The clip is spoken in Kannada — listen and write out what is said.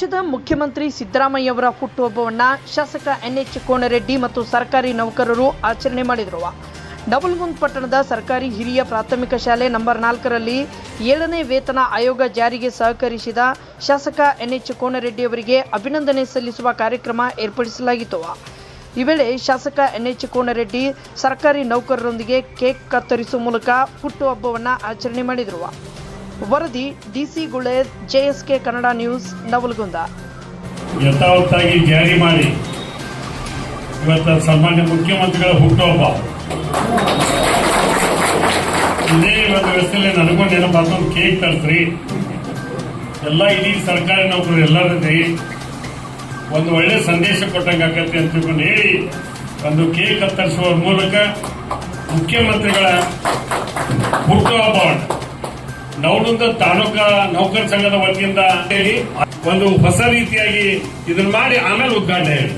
ರಾಜ್ಯದ ಮುಖ್ಯಮಂತ್ರಿ ಸಿದ್ದರಾಮಯ್ಯವರ ಹುಟ್ಟುಹಬ್ಬವನ್ನ ಶಾಸಕ ಎನ್ಎಚ್ ಕೋನರೆಡ್ಡಿ ಮತ್ತು ಸರ್ಕಾರಿ ನೌಕರರು ಆಚರಣೆ ಮಾಡಿದರು. ಡಬಲ್ಗುಂದ್ ಪಟ್ಟಣದ ಸರ್ಕಾರಿ ಹಿರಿಯ ಪ್ರಾಥಮಿಕ ಶಾಲೆ ನಂಬರ್ ನಾಲ್ಕರಲ್ಲಿ ಏಳನೇ ವೇತನ ಆಯೋಗ ಜಾರಿಗೆ ಸಹಕರಿಸಿದ ಶಾಸಕ ಎನ್ಎಚ್ ಕೋಣರೆಡ್ಡಿ ಅವರಿಗೆ ಅಭಿನಂದನೆ ಸಲ್ಲಿಸುವ ಕಾರ್ಯಕ್ರಮ ಏರ್ಪಡಿಸಲಾಗಿತ್ತು. ಈ ವೇಳೆ ಶಾಸಕ ಎನ್ಎಚ್ ಕೋನರೆಡ್ಡಿ ಸರ್ಕಾರಿ ನೌಕರರೊಂದಿಗೆ ಕೇಕ್ ಕತ್ತರಿಸುವ ಮೂಲಕ ಹುಟ್ಟುಹಬ್ಬವನ್ನು ಆಚರಣೆ ಮಾಡಿದರು. ವರದಿ, ಡಿಸಿ ಗುಳೆ, ಜೆಎಸ್ಕೆ ಕನ್ನಡ ನ್ಯೂಸ್, ನವಲಗುಂದ. ಯಥಾವತ್ತಾಗಿ ಜಾರಿ ಮಾಡಿ. ಇವತ್ತು ಸನ್ಮಾನ್ಯ ಮುಖ್ಯಮಂತ್ರಿಗಳ ಹುಟ್ಟುಹಬ್ಬ. ಇದೇ ಇವತ್ತು ವ್ಯವಸ್ಥೆಯಲ್ಲಿ ನನಗೂ ನೆನಪಾದ ಒಂದು ಕೇಕ್ ತರಿಸ್ರಿ. ಎಲ್ಲ ಇಡೀ ಸರ್ಕಾರಿ ನೌಕರರು ಎಲ್ಲರಲ್ಲಿ ಒಂದು ಒಳ್ಳೆ ಸಂದೇಶ ಕೊಟ್ಟಂಗೆ ಆಗತ್ತೆ ಅಂತ ತಿಳ್ಕೊಂಡು ಹೇಳಿ, ಒಂದು ಕೇಕ್ ಕತ್ತರಿಸುವ ಮೂಲಕ ಮುಖ್ಯಮಂತ್ರಿಗಳ ಹುಟ್ಟುಹಬ್ಬವನ್ನು ನವಲುಂದ ತಾಲೂಕಾ ನೌಕರ ಸಂಘದ ವತಿಯಿಂದ ಹೇಳಿ ಒಂದು ಹೊಸ ರೀತಿಯಾಗಿ ಇದನ್ನ ಮಾಡಿ ಆಮೇಲೆ ಉದ್ಘಾಟನೆ ಹೇಳಿ.